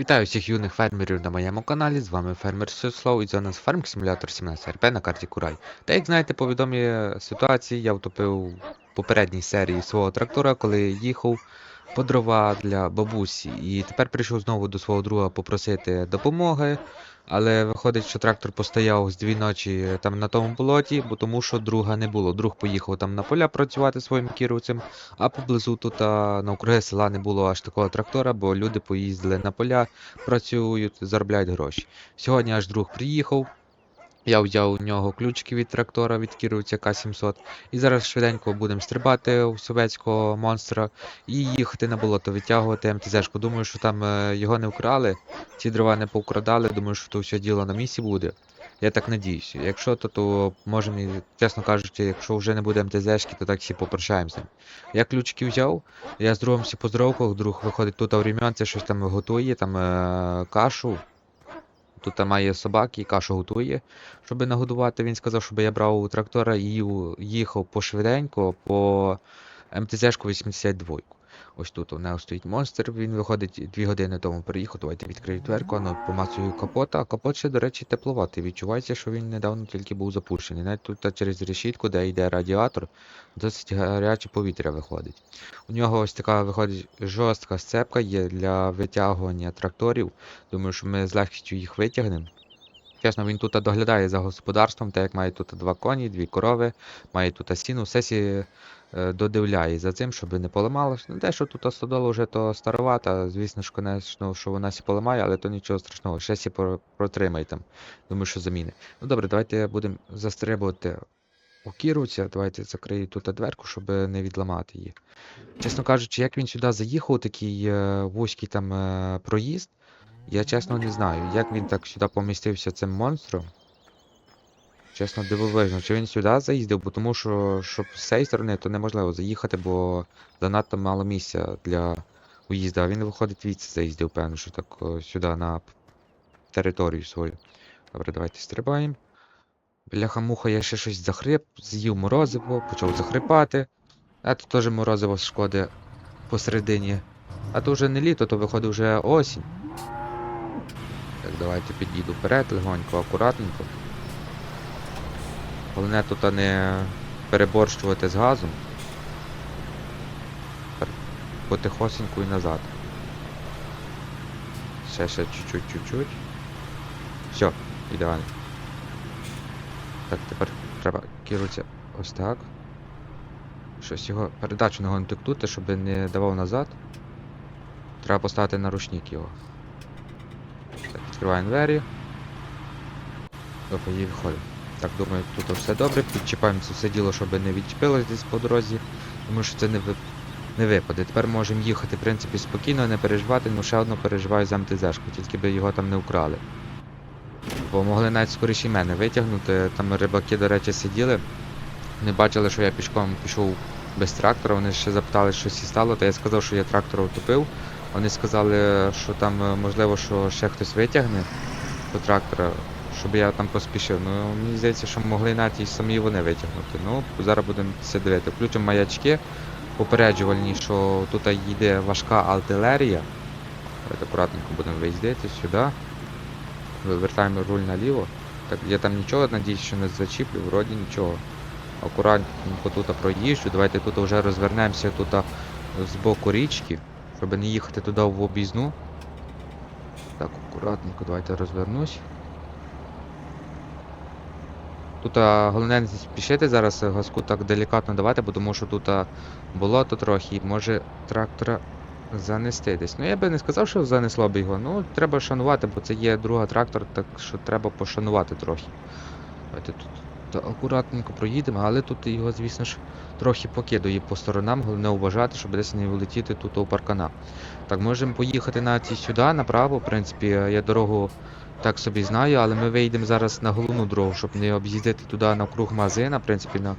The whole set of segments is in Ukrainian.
Вітаю всіх юних фермерів на моєму каналі. З вами фермер Сюслав і це у нас ферм симулятор 17 РП на карті Курай. Та як знаєте, по ситуації я втопив в попередній серії свого трактора, коли їхав по дрова для бабусі. І тепер прийшов знову до свого друга попросити допомоги. Але виходить, що трактор постояв з дві ночі там на тому болоті, бо тому що друга не було. Друг поїхав там на поля працювати своїм кіровцем, а поблизу тут а, навкруги села не було аж такого трактора, бо люди поїздили на поля, працюють, заробляють гроші. Сьогодні аж друг приїхав. Я взяв у нього ключики від трактора від кіровця К700. І зараз швиденько будемо стрибати у совєтського монстра і їхати на болото, витягувати МТЗшку. Думаю, що там е, його не вкрали, ці дрова не повкрадали, думаю, що то все діло на місці буде. Я так надіюся. Якщо то, то можемо, чесно кажучи, якщо вже не буде МТЗшки, то так всі попрощаємося. Я ключики взяв, я з другом всі поздоровках, друг виходить тут в рім'янці, щось там готує, там е, кашу. Тут має собаки і кашу готує, щоб нагодувати. Він сказав, щоб я брав у трактора і їхав пошвиденько по МТЗшку 82. Ось тут у нього стоїть монстр, він виходить дві години тому приїхав. Давайте відкрию дверку, ну, помацую капота, а капот ще, до речі, тепловатий. Відчувається, що він недавно тільки був запущений. Навіть тут через решітку, де йде радіатор, досить гаряче повітря виходить. У нього ось така виходить жорстка сцепка є для витягування тракторів. Думаю, що ми з легкістю їх витягнемо. Чесно, він тут доглядає за господарством, так як має тут два коні, дві корови, має тут сіну, все сі додивляє за цим, щоб не поламалось. Ну, те, що тут стодола вже то старовата, звісно ж, конечно, що вона сі поламає, але то нічого страшного, ще сі про- протримай там. Думаю, що заміни. Ну добре, давайте будемо застрибувати у кіруця. Давайте закрию тут дверку, щоб не відламати її. Чесно кажучи, як він сюди заїхав, такий е, вузький там е, проїзд, я чесно не знаю, як він так сюди помістився цим монстром. Чесно, дивовижно, чи він сюди заїздив, бо тому що щоб з цієї сторони то неможливо заїхати, бо занадто мало місця для уїзду. А він виходить звідси заїздив, певно, що так сюди на територію свою. Добре, давайте стрибаємо. Бляха-муха, я ще щось захрип, з'їв морозиво, почав захрипати. А тут теж морозиво шкоди посередині. А то вже не літо, то виходить вже осінь. Так, давайте підійду вперед, легонько, акуратненько. Головне тут не переборщувати з газом. Потихосеньку і назад. Ще ще чуть-чуть, чуть-чуть. Все, ідеально. Так, тепер треба керується ось так. Щось його передачу не тикнути, щоб не давав назад. Треба поставити на ручник його. Так, відкриваємо двері. Добре, і виходимо. Так, думаю, тут все добре. Підчіпаємо все діло, щоб не відчепилось десь по дорозі, тому що це не, ви... не випаде. Тепер можемо їхати, в принципі, спокійно, не переживати, ну ще одно переживаю за МТЗшку, тільки би його там не вкрали. Бо могли навіть скоріше мене витягнути. Там рибаки, до речі, сиділи. Вони бачили, що я пішком пішов без трактора. Вони ще запитали, що сі стало, то я сказав, що я трактор утопив. Вони сказали, що там е, можливо, що ще хтось витягне по трактора, щоб я там поспішив. Ну, мені здається, що могли навіть і самі вони витягнути. Ну, зараз будемо це дивити. Включимо маячки попереджувальні, що тут йде важка артилерія. Давайте акуратненько будемо виїздити сюди. Вивертаємо руль наліво. Так, я там нічого, надіюсь, що не зачіплю, вроді нічого. Акуратненько тут проїжджу. Давайте тут вже розвернемося тут з боку річки, щоб не їхати туди в об'їзну. Так, акуратненько, давайте розвернусь. Тут а, головне не спішити зараз е, газку так делікатно давати, бо тому що тут а, болото трохи і може трактора занести десь. Ну я би не сказав, що занесло б його. Ну, треба шанувати, бо це є друга трактор, так що треба пошанувати трохи. Давайте тут та акуратненько проїдемо, але тут його, звісно ж, трохи покидає по сторонам, головне уважати, щоб десь не влетіти тут у паркана. Так, можемо поїхати і сюди, направо. В принципі, я дорогу так собі знаю, але ми вийдемо зараз на головну дорогу, щоб не об'їздити туди навкруг магазина, в принципі, на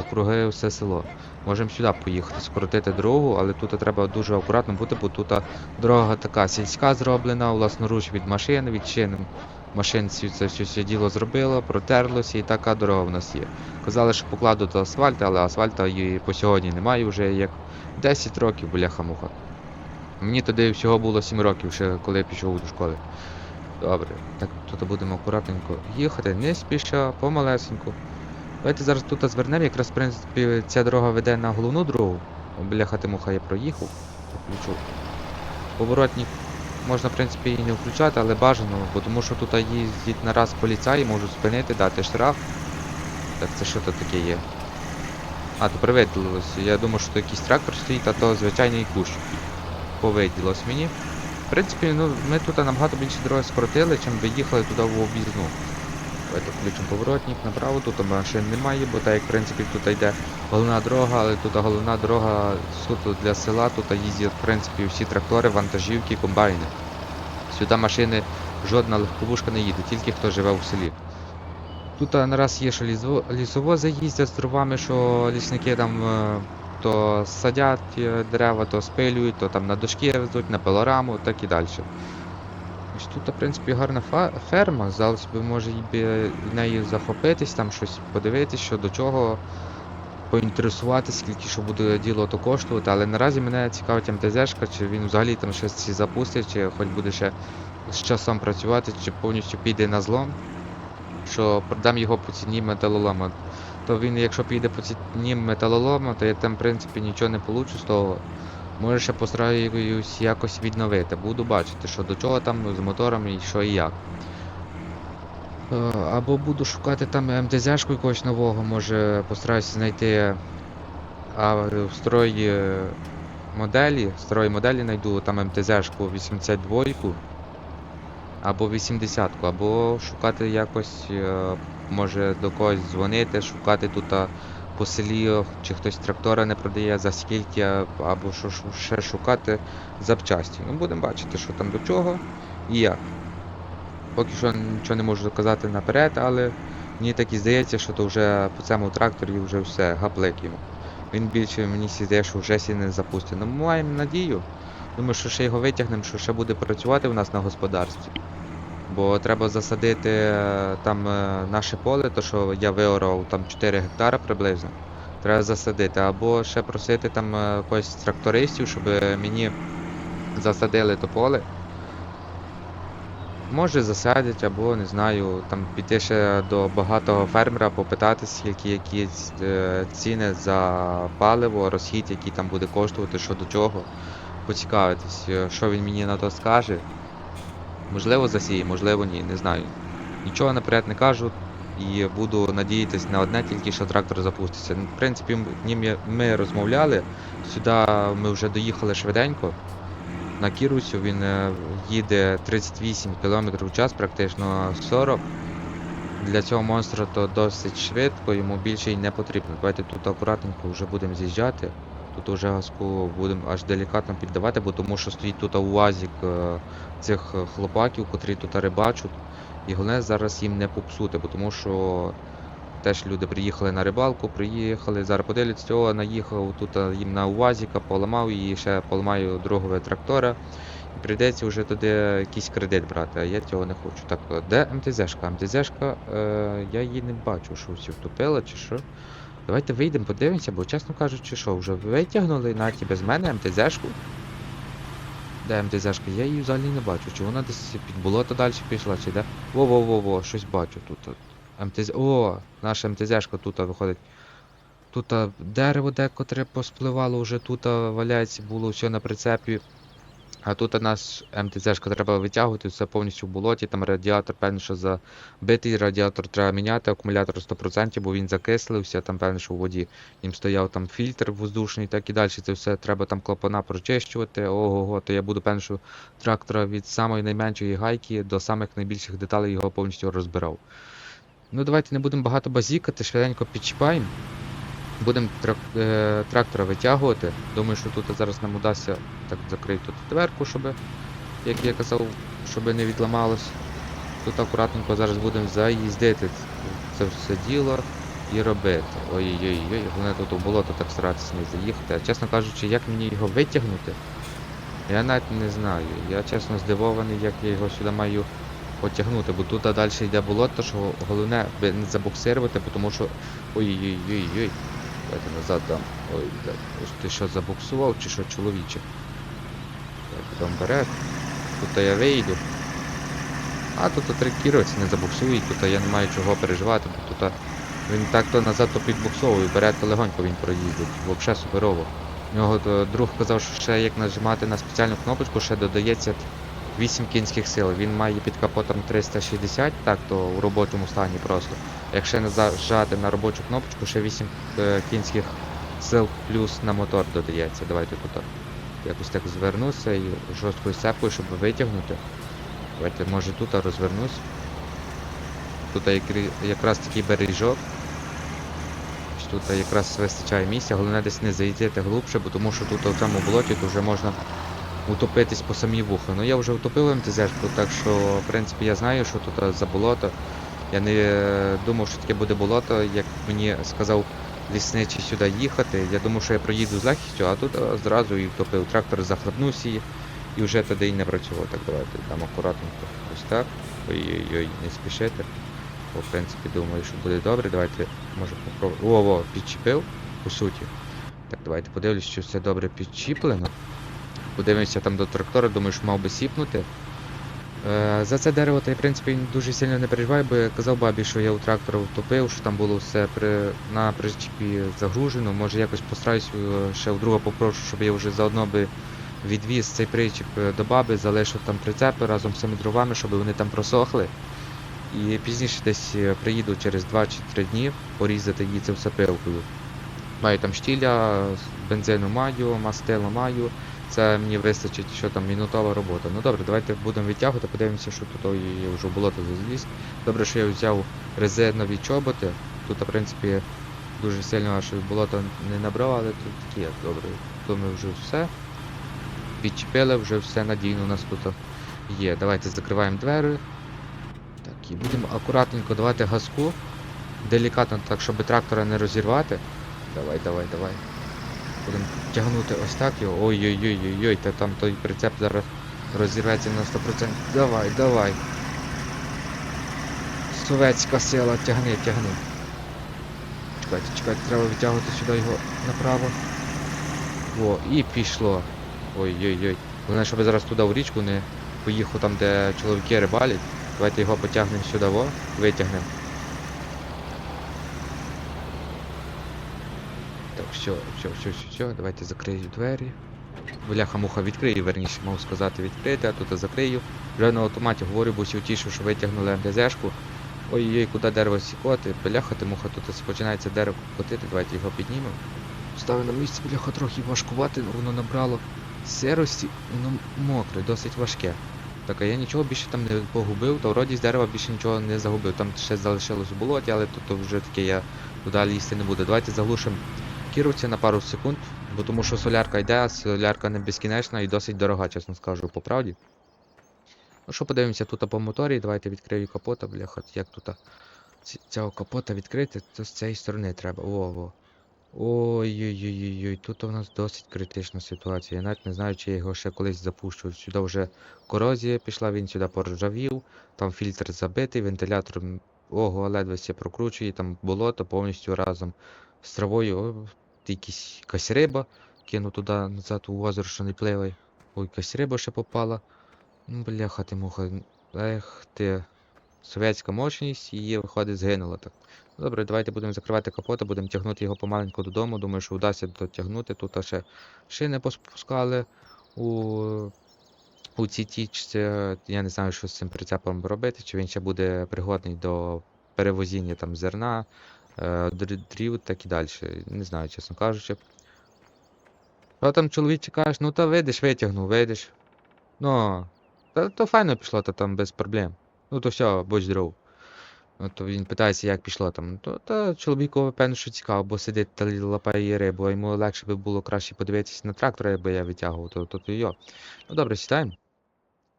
округи все село. Можемо сюди поїхати, скоротити дорогу, але тут треба дуже акуратно бути, бо тут дорога така сільська зроблена, власноруч від машин, від шин машин це все, діло зробило, протерлося і така дорога в нас є. Казали, що покладуть асфальт, але асфальта і по сьогодні немає вже як 10 років, бляха-муха. Мені тоді всього було 7 років, ще коли я пішов до школи. Добре, так тут будемо акуратненько їхати, не спіша, помалесеньку. Давайте зараз тут звернемо, якраз в принципі ця дорога веде на головну дорогу. О, Бляха Тимоха я проїхав, включу. Поворотник можна, в принципі, і не включати, але бажано, бо тому що тут їздять на раз поліцаї, можуть спинити, дати штраф. Так це що тут таке є? А, то привиділося. Я думав, що то якийсь трактор стоїть, а то звичайний кущ. Повиділось мені. В принципі, ну, ми тут набагато більше дороги скоротили, чим ви їхали туди в об'їзну. Давайте включимо поворотник направо, тут машин немає, бо так в принципі тут йде головна дорога, але тут головна дорога суто для села, тут їздять в принципі всі трактори, вантажівки, комбайни. Сюди машини жодна легковушка не їде, тільки хто живе у селі. Тут а, нараз є, що лісовози їздять з дровами, що лісники там е, то садять е, дерева, то спилюють, то там на дошки везуть, на пилораму, так і далі. Ось тут, в принципі, гарна ферма, здалося б, може би нею захопитись, там щось подивитись, що до чого, поінтересуватися, скільки що буде діло то коштувати, але наразі мене цікавить МТЗшка, чи він взагалі там щось запустить, чи хоч буде ще з часом працювати, чи повністю піде на злом, що продам його по ціні металолома. То він, якщо піде по ціні металолома, то я там, в принципі, нічого не получу з того. Може ще постараюсь якось відновити. Буду бачити, що до чого там з мотором і що і як. Е, Або буду шукати там МТЗшку якогось нового, може постараюся знайти а, в строї е, моделі, в строї моделі знайду там МТЗшку 82 або 80-ку, або шукати якось, е, може до когось дзвонити, шукати тут по селі, чи хтось трактора не продає, за скільки, або що ще шукати запчасті. Ну, будемо бачити, що там до чого і як. Поки що нічого не можу доказати наперед, але мені так і здається, що то вже по цьому тракторі вже все, гаплик йому. Він більше мені зіздає, що вже сі не запустить. Ну, маємо надію. Думаю, що ще його витягнемо, що ще буде працювати у нас на господарстві. Бо треба засадити е, там е, наше поле, то що я виорав там 4 гектара приблизно. Треба засадити, або ще просити там е, з трактористів, щоб мені засадили то поле. Може засадять, або не знаю, там піти ще до багатого фермера, попитати, скільки які е, ціни за паливо, розхід, який там буде коштувати, що до чого. Поцікавитись, що він мені на то скаже. Можливо, засіє, можливо, ні, не знаю. Нічого наперед не кажу і буду надіятись на одне, тільки що трактор запуститься. В принципі, м- ним я- ми розмовляли. Сюди ми вже доїхали швиденько. На Кірусю він е, їде 38 км в час, практично 40. Для цього монстра то досить швидко, йому більше й не потрібно. Давайте тут акуратненько вже будемо з'їжджати. Тут уже газку будемо аж делікатно піддавати, бо тому що стоїть тут УАЗик е, цих е, хлопаків, котрі тут рибачуть. І головне зараз їм не попсути, бо тому що теж люди приїхали на рибалку, приїхали, зараз подивляться, о, наїхав тут е, їм на УАЗіка, поламав і ще поламаю другого трактора. І прийдеться вже туди якийсь кредит брати, а я цього не хочу. Так, де МТЗшка? МТЗшка, е, я її не бачу, що всі втопила чи що. Давайте вийдемо, подивимося, бо чесно кажучи, що, вже витягнули навіть і без мене МТЗшку. Де МТЗшка? Я її взагалі не бачу. Чи вона десь під болото далі пішла, чи де? Во-во-во-во, щось бачу тут. МТЗ. О, наша МТЗшка тут виходить. Тут дерево декотре поспливало вже тут валяється, було все на прицепі. А тут у нас МТЗшка треба витягувати, все повністю в болоті, там радіатор, певно, що забитий, радіатор треба міняти, акумулятор 100%, бо він закислився, там певно, що в воді їм стояв там фільтр воздушний, так і далі. Це все треба там клапана прочищувати. Ого-го, то я буду певно, що трактора від самої найменшої гайки до самих найбільших деталей його повністю розбирав. Ну давайте не будемо багато базікати, швиденько підчіпаємо. Будемо трак, е, трактора витягувати. Думаю, що тут зараз нам удасться так закрити тут дверку, щоб, як я казав, щоб не відламалось. Тут акуратненько зараз будемо заїздити це все діло і робити. Ой-ой-ой, головне тут у болото так старатися не заїхати. А чесно кажучи, як мені його витягнути, я навіть не знаю. Я чесно здивований, як я його сюди маю потягнути, бо тут далі йде болото, що головне не забуксирувати, тому що. Ой-ой-ой-ой. Давайте назад дам. Ой, ось ти що забуксував чи що чоловіче? потім вперед. Тут я вийду. А тут кіровці не забуксують, тут я не маю чого переживати, бо тут він так то назад то підбуксовує, вперед то легонько він проїздить. Взагалі суперово. У нього друг казав, що ще як нажимати на спеціальну кнопочку, ще додається 8 кінських сил. Він має під капотом 360, так то у робочому стані просто. Якщо не зажати на робочу кнопочку, ще 8 е, кінських сил плюс на мотор додається. Давайте тут якось так звернуся і жорсткою сепкою, щоб витягнути. Давайте може тут розвернусь. Тут якраз такий бережок. Тут якраз вистачає місця, головне десь не зайдете глибше, бо тому що тут у цьому болоті то вже можна утопитись по самі вуха. Ну я вже утопив МТЗшку, так що в принципі я знаю, що тут е, за болото. Я не е, думав, що таке буде болото, як мені сказав лісничий сюди їхати. Я думав, що я проїду з легкістю, а тут е, зразу і втопив. Трактор захлебнувся і, і вже туди і не працював. Так давайте там акуратненько. Ось так. Ой-ой-ой, не спішите. Бо, в принципі, думаю, що буде добре. Давайте, може, попробуємо. О, о, підчепив, по суті. Так, давайте подивлюсь, що все добре підчіплено. Подивимося там до трактора, думаю, що мав би сіпнути. Е, за це дерево та й в принципі дуже сильно не переживаю, бо я казав бабі, що я у трактора втопив, що там було все при, на причепі загружено. Може якось постараюсь е, ще вдруге попрошу, щоб я вже заодно би відвіз цей причіп е, до баби, залишив там прицепи разом з цими дровами, щоб вони там просохли. І пізніше десь приїду через 2 чи 3 дні порізати її це все. Маю там штіля, бензину маю, мастило маю. Це мені вистачить, що там мінутова робота. Ну добре, давайте будемо відтягувати, подивимося, що тут я вже болото зазліз. Добре, що я взяв резинові чоботи. Тут, в принципі, дуже сильно аж болото не набрав, але тут такі добре. То ми вже все. Підчепили, вже все надійно у нас тут є. Давайте закриваємо двері. Так, і будемо акуратненько давати газку. Делікатно так, щоб трактора не розірвати. Давай, давай, давай. Будемо тягнути ось так його. Ой-ой-ой-ой-ой, та там той прицеп зараз розірветься на 100%. Давай, давай. Совецька сила, тягни, тягни. Чекайте, чекайте, треба витягувати сюди його направо. О, і пішло. Ой-ой-ой. Головне, щоб зараз туди в річку не поїхав там, де чоловіки рибалять. Давайте його потягнемо сюди, во, витягнемо. Так, все, все, все, давайте закрию двері. Бляха-муха відкрию, верніше, мав сказати відкрити, а тут закрию. Вже на автоматі говорю, бо всі втішу, що витягнули МДЗшку. Ой-ой, куди дерево сікоти, бляха ти муха, тут починається дерево котити, давайте його піднімемо. Ставимо на місце, бляха трохи важкувати, воно набрало сирості, воно мокре, досить важке. Так, а я нічого більше там не погубив, то вроді з дерева більше нічого не загубив. Там ще залишилось у болоті, але тут вже таке я туди лізти не буду. Давайте заглушимо кіровці на пару секунд, бо тому що солярка йде, а солярка не безкінечна і досить дорога, чесно скажу, по правді. Ну що подивимося тут по моторі, давайте відкрию капота, бляха, як тут цього капота відкрити, то з цієї сторони треба. О, во. Ой-ой-ой-ой, тут у нас досить критична ситуація. Я навіть не знаю, чи я його ще колись запущу. Сюди вже корозія пішла, він сюди поржавів, там фільтр забитий, вентилятор ого, ледве ся прокручує, там болото повністю разом з травою. Якісь, якась риба, кину туди назад у озеро, що не пливе. Ой, якась риба ще попала. Ну, бляха ти муха. Ех ти. Совєтська мощність її виходить згинула так. Добре, давайте будемо закривати капота, будемо тягнути його помаленьку додому. Думаю, що вдасться дотягнути. Тут ще шини поспускали у, у цій тічці. Я не знаю, що з цим прицепом робити, чи він ще буде пригодний до перевозіння там зерна, дрів, так і далі. Не знаю, чесно кажучи. Що там чоловіче кажеш, ну та видиш, витягнув, видиш. Ну, та то файно пішло, то там без проблем. Ну то все, будь здоров. Ну, то він питається, як пішло там. То, та чоловікові, певно, що цікаво, бо сидить та лапає рибу, а йому легше би було краще подивитися на трактор, якби я витягував, то то, то йо. Ну добре, сідаємо.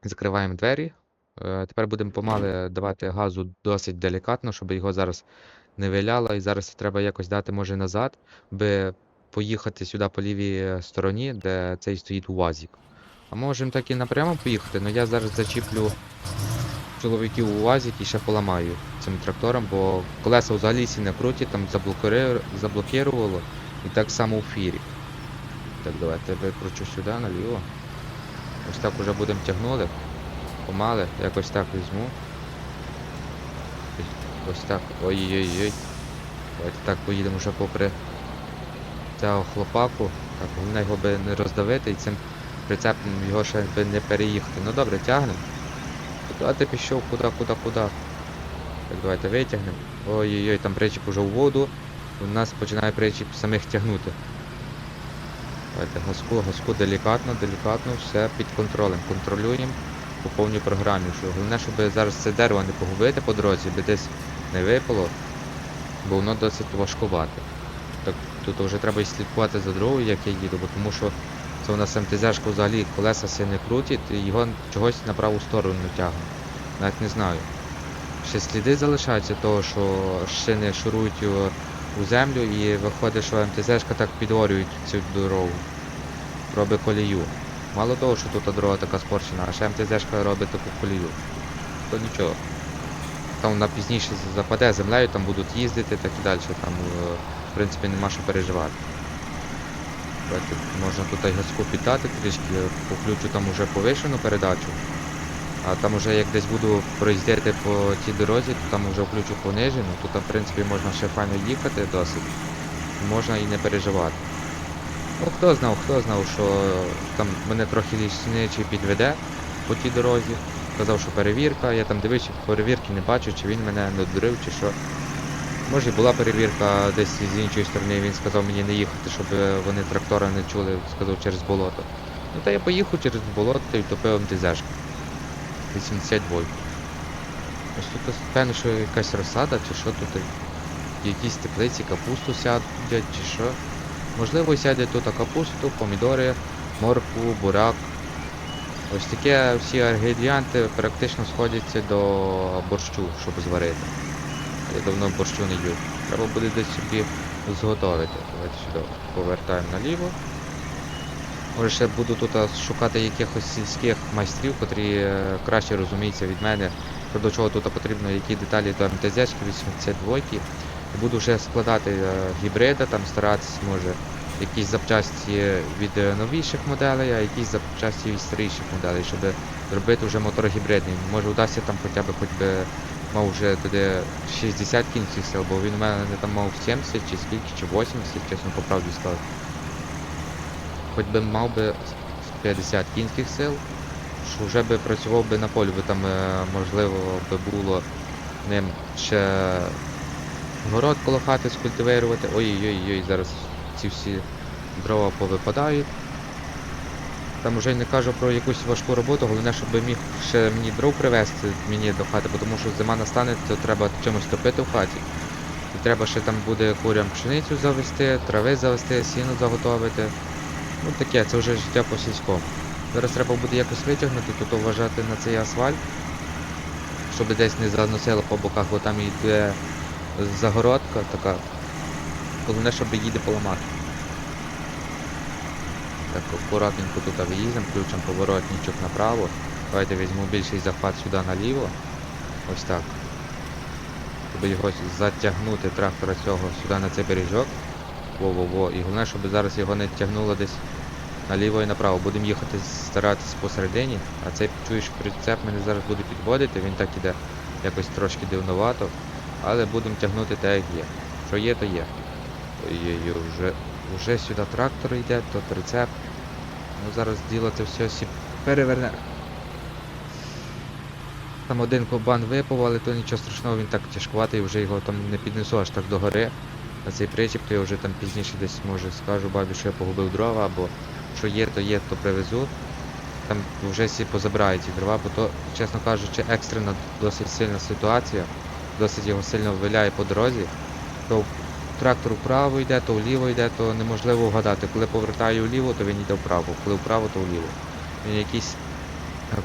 Закриваємо двері. Е, тепер будемо помали давати газу досить делікатно, щоб його зараз не виляло. І зараз треба якось дати, може, назад, би поїхати сюди по лівій е, стороні, де цей стоїть УАЗик. А можемо так і напрямо поїхати, але я зараз зачіплю чоловіків УАЗик і ще поламаю цим трактором, бо колеса взагалі всі не круті, там заблокировало. І так само у фірі. Так, давайте викручу сюди наліво. Ось так уже будемо тягнули. Помали, якось так візьму. Ось так. Ой-ой-ой. Давайте так поїдемо вже попри цього хлопаку. Так, головне його би не роздавити і цим прицепом його ще би не переїхати. Ну добре, тягнемо. Ти пішов? Куди, куди, куди? Так, давайте витягнемо. Ой-ой-ой, там причіп уже у воду. У нас починає причіп самих тягнути. Давайте газку, газку делікатно, делікатно, все під контролем. Контролюємо по повній програмі. Що головне, щоб зараз це дерево не погубити по дорозі, би десь не випало, бо воно досить важкувате. Так тут вже треба і слідкувати за дорогою, як я їду, бо тому що це у нас МТЗ-шка взагалі колеса все не крутить і його чогось на праву сторону тягне. Навіть не знаю. Ще сліди залишаються того, що шини шурують у землю і виходить, що МТЗ-шка так підорюють цю дорогу. Робить колію. Мало того, що тут дорога така спорчена, а ще МТЗ-шка робить таку колію. То нічого. Там вона пізніше западе землею, там будуть їздити так і далі. Там, е, в принципі, нема що переживати. Давайте, можна тут газку піддати трішки, по ключу там уже повишену передачу. А там уже як десь буду проїздити по тій дорозі, то там вже включу понижену, то там в принципі можна ще файно їхати досить. Можна і не переживати. Ну хто знав, хто знав, що там мене трохи лісничий підведе по тій дорозі. Казав, що перевірка, я там дивився, перевірки не бачу, чи він мене не дурив, чи що. Може і була перевірка десь з іншої сторони, він сказав мені не їхати, щоб вони трактора не чули, сказав через болото. Ну та я поїхав через болото і втопив МТЗшку. 80 вольт. Ось тут певно, що якась розсада, чи що тут якісь теплиці, капусту сядуть, чи що. Можливо, сяде тут капусту, помідори, моркву, бурак. Ось таке всі інгредієнти практично сходяться до борщу, щоб зварити. Я давно борщу не їв. Треба буде десь собі зготовити. Давайте сюди повертаємо наліво. Може ще буду тут шукати якихось сільських майстрів, котрі е, краще розуміються від мене, до чого тут потрібно, які деталі до МТЗ 82 буду вже складати е, гібрида, там старатися може якісь запчасті від е, новіших моделей, а якісь запчасті від старіших моделей, щоб зробити вже мотор гібридний. Може вдасться там хоча б хоч би мав вже туди 60 кінських сил, бо він у мене там мав 70 чи скільки, чи 80, чесно по правді сказати хоч би мав би 50 кінських сил, що вже би працював би на полі, бо там е, можливо би було ним ще город коло хати скультивирувати. Ой-ой-ой, зараз ці всі дрова повипадають. Там вже не кажу про якусь важку роботу, головне, щоб міг ще мені дров привезти мені до хати, тому що зима настане, то треба чимось топити в хаті. І треба ще там буде курям пшеницю завести, трави завести, сіно заготовити. Ну таке, це вже життя по сільському. Зараз треба буде якось витягнути, тут вважати на цей асфальт, щоб десь не заносило по боках, бо там йде загородка така. Головне, щоб її не поламати. Так, акуратненько тут виїздимо, включимо поворотничок направо. Давайте візьму більший захват сюди наліво. Ось так. Щоб його затягнути трактора цього сюди на цей бережок. Во-во-во. І головне, щоб зараз його не тягнуло десь наліво і направо. Будемо їхати старатись посередині, а цей чуєш прицеп мене зараз буде підводити, він так іде якось трошки дивновато. Але будемо тягнути так, як є. Що є, то є. Ой-ой-ой, вже, вже сюди трактор йде, то прицеп. Ну зараз діло це все сі переверне. Там один кобан випав, але то нічого страшного, він так тяжкуватий, вже його там не піднесу аж так до гори. На цей причіп, то я вже там пізніше десь може скажу бабі, що я погубив дрова, або що є, то є, то привезу. Там вже всі позабирають ці дрова, бо то, чесно кажучи, екстрена досить сильна ситуація, досить його сильно виляє по дорозі. То трактор вправо йде, то вліво йде, то неможливо вгадати. Коли повертаю вліво, то він йде вправо, коли вправо, то вліво. Він якийсь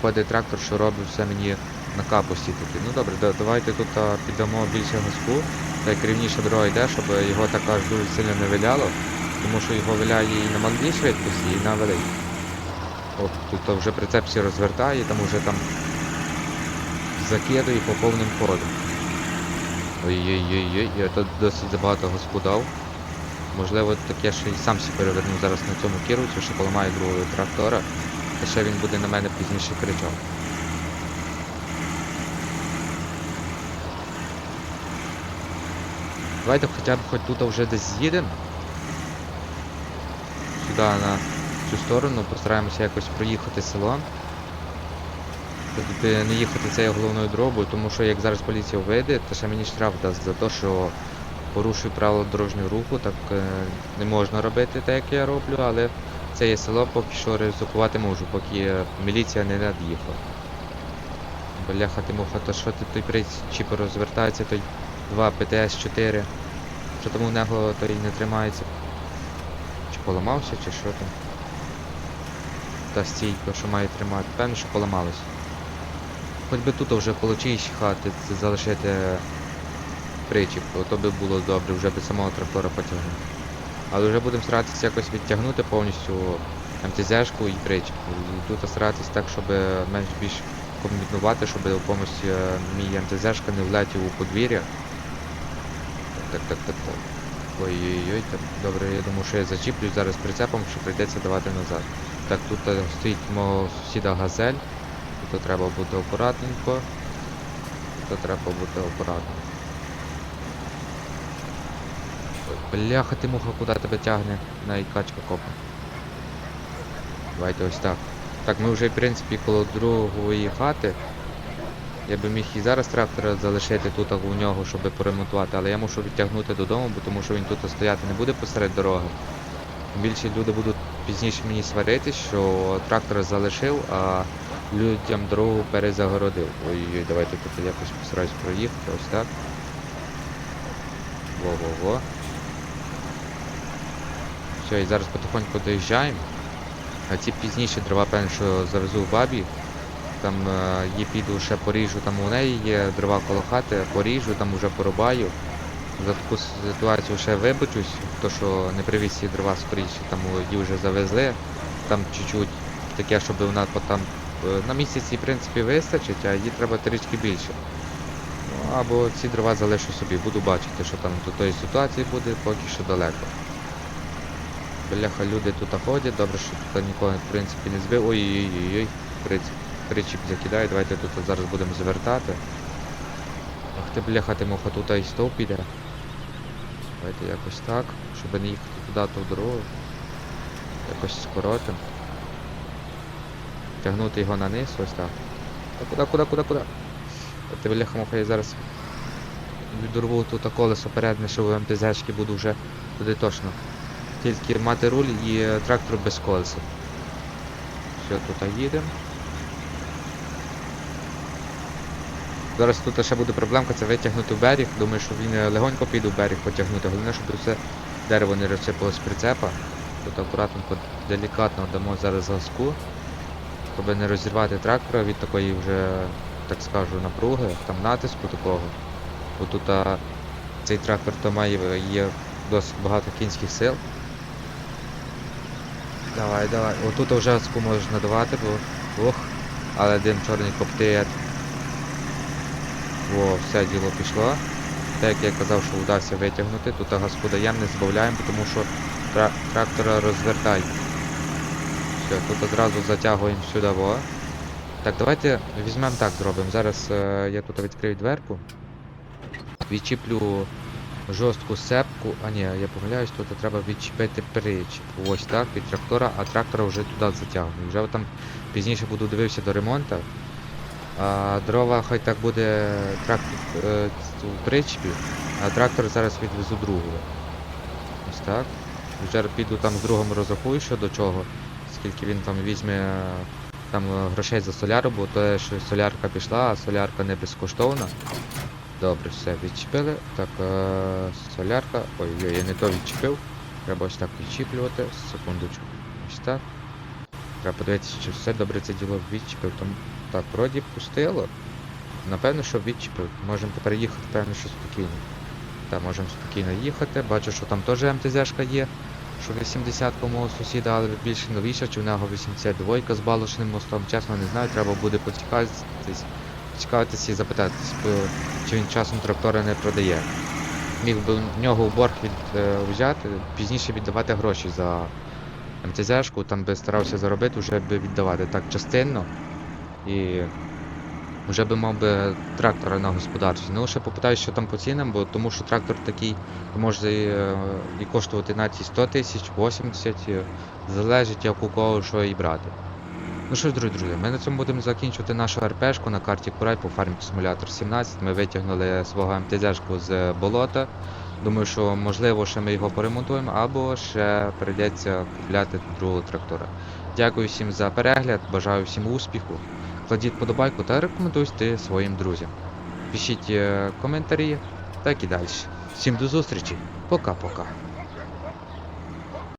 ходить трактор, що робить все мені на капусті такі. Ну добре, да- давайте тут піддамо більше газку, та як дорога йде, щоб його так аж дуже сильно не виляло, тому що його виляє і на малій швидкості, і на великій. От тут вже прицеп всі розвертає, там уже там закидує по повним ходом. Ой-ой-ой, я тут досить забагато газку дав. Можливо, таке, що і сам себе переверну зараз на цьому керуюся, що поламаю другого трактора. Та ще він буде на мене пізніше кричав. Давайте хоча б хоч тут вже десь з'їдемо. Сюди на цю сторону, постараємося якось проїхати село. Тут не їхати цією головною дорогою, тому що як зараз поліція вийде, то ще мені штраф дасть за те, що порушую правила дорожнього руху, так е, не можна робити так, як я роблю, але це є село, поки що ризикувати можу, поки е, міліція не над'їхала. Бляха ти муха, то що ти той причіп розвертається, той 2 ПТС-4. Що там у нього той не тримається? Чи поламався, чи що там? Та стійка, що має тримати. Певно, що поламалось. Хоч би тут вже коло хати залишити причіп, то би було добре, вже би самого трактора потягнув. Але вже будемо старатися якось відтягнути повністю МТЗ-шку і причіп. І тут старатись так, щоб менш більш комбінувати, щоб повністю е, мій МТЗ-шка не влетів у подвір'я. Так, так, так, так. Ой-ой-ой, так добре, я думаю, що я зачіплюсь зараз прицепом, що прийдеться давати назад. Так, тут е, стоїть мого сусіда газель. Тут треба бути акуратненько. Тут треба бути акуратно. Бляха ти муха, куди тебе тягне на качка копа. Давайте ось так. Так, ми вже в принципі коло другої хати. Я би міг і зараз трактора залишити тут у нього, щоб поремонтувати, але я мушу відтягнути додому, бо тому що він тут стояти не буде посеред дороги. Більше люди будуть пізніше мені сваритись, що трактор залишив, а людям дорогу перезагородив. Ой-ой-ой, давайте тут якось постараюсь проїхати, ось так. Во-во-во. Все, і зараз потихоньку доїжджаємо. А ці пізніше дрова, певно, що завезу в бабі. Там е, її піду ще поріжу, там у неї є дрова коло хати, поріжу, там уже порубаю. За таку ситуацію ще вибачусь, то що не привіз ці дрова скоріше, там її вже завезли. Там чуть-чуть таке, щоб вона по- там е, на місяці, в принципі, вистачить, а їй треба трішки більше. Ну, або ці дрова залишу собі, буду бачити, що там до тої ситуації буде, поки що далеко. Бляха, люди тут ходять, добре, що тут нікого в принципі не збив. Ой-ой-ой, причіп закидає, давайте тут зараз будемо звертати. Ах ти бляха, ти муха, тут і стовп піде. Давайте якось так, щоб не їхати туди, то дорогу. Якось скоротим. Тягнути його на низ, ось так. Та куди, куди, куди, куди? Ти бляха муха, я зараз відорву тут колесо передне, що в МТЗ-шки буду вже туди точно. Тільки мати руль і трактор без колеса. Все, тут їдемо. Зараз тут ще буде проблемка, це витягнути в берег. Думаю, що він легонько піде в берег потягнути. Головне, щоб все дерево не розсипалось з прицепа. Тут акуратненько, делікатно дамо зараз газку, щоб не розірвати трактора від такої вже, так скажу, напруги, там натиску такого. Бо тут а, цей трактор то має є досить багато кінських сил. Давай, давай. Отут вже можеш надавати, бо ох, але один чорний коптит. Во, все діло пішло. Так як я казав, що вдався витягнути, тут газку даємо, не збавляємо, тому що тра трактора розвертає. Все, тут одразу затягуємо сюди. Во. Так, давайте візьмемо так зробимо. Зараз е, я тут відкрию дверку. Відчіплю жорстку сепку. А ні, я помиляюсь, тут треба відчепити причіп. Ось так, від трактора, а трактора вже туди затягну. Вже там пізніше буду дивився до ремонту. А дрова хай так буде трактор е, в причепі, а трактор зараз відвезу другого. Ось так. Вже піду там з другом розрахую, що до чого. Скільки він там візьме е, там е, грошей за соляру, бо то, що солярка пішла, а солярка не безкоштовна. Добре, все, відчепили. Так, е, солярка. Ой-ой, я не то відчепив. Треба ось так відчіплювати. Секундочку. Ось так. Треба подивитися, чи все добре це діло відчепив. Там так, вроді пустило. Напевно, що відчепив. Можемо тепер їхати, певно, що спокійно. Так, можемо спокійно їхати. Бачу, що там теж МТЗшка є. Що 80 у мого сусіда, але більше новіша, чи в нього 82 з балошним мостом. Чесно, не знаю, треба буде поцікавитись, і запитатись, чи він часом трактори не продає. Міг би в нього в борг від, е, взяти, пізніше віддавати гроші за МТЗшку, там би старався заробити, вже би віддавати так частинно. І вже би мав би трактора на господарстві. Ну, ще попитаю, що там по цінам, бо тому що трактор такий може і, е, і коштувати навіть і 100 тисяч, 80, е, залежить як у кого що і брати. Ну що ж, друзі, друзі, ми на цьому будемо закінчувати нашу РПшку на карті Курай по фармі Simulator 17. Ми витягнули свого МТЗшку з болота. Думаю, що можливо ще ми його поремонтуємо, або ще прийдеться купляти другого трактора. Дякую всім за перегляд, бажаю всім успіху. Кладіть подобайку та рекомендуйте своїм друзям. Пишіть е, коментарі, так і далі. Всім до зустрічі. Пока-пока.